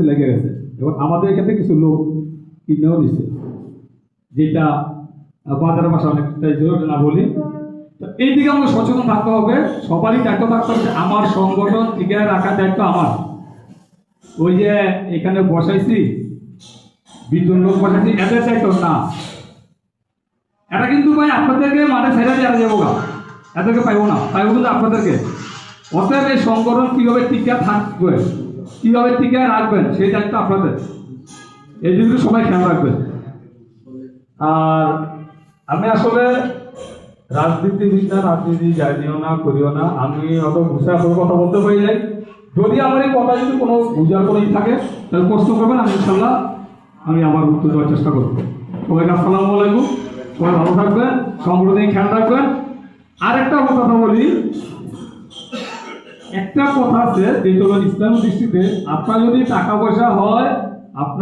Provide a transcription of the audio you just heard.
কিছু লেগে গেছে। এবং আমাদের এখানে কিছু লোক কিনেও দিচ্ছে যেটা আহ, বাজারের ভাষা অনেকটা ছিল না বলি। তো এই দিকে আমাকে সচেতন থাকতে হবে। সবারই দায়িত্ব থাকতে হবে আমার সংগঠন টিকে রাখার দায়িত্ব আমার। ওই যে এখানে বসাইছি বিদ্যুৎ লোক বসাইছি এদের দায়িত্ব না। এটা কিন্তু ভাই আপনাদেরকে মানে ছেড়ে দেওয়া যাব না এদেরকে পাইবো না পাইবো কিন্তু আপনাদেরকে। অতএব এই সংগঠন কীভাবে টিকা থাকবে? কীভাবে টিকা রাখবেন সেই দায়িত্ব আপনাদের। এই দিকগুলো সবাই খেয়াল রাখবেন। আর আমি আসলে রাজনীতিবিদ না রাজনীতি জানিও না, করিও না। আমি অত ঘুষা করে কথা বলতে পারি নাই। যদি আমার এই কথা যদি কোনো বুঝার কোনো থাকে, তাহলে প্রশ্ন করবেন, আমি ইনশাল্লাহ আমি আমার উত্তর দেওয়ার চেষ্টা করব। সবাইকে আসসালামু আলাইকুম। সবাই ভালো থাকবেন সম্প্রদায় খেয়াল রাখবেন। আর একটা কথা বলি একটা কথা আছে যেটা ইসলাম দৃষ্টিতে আপনার যদি টাকা পয়সা হয় আপনার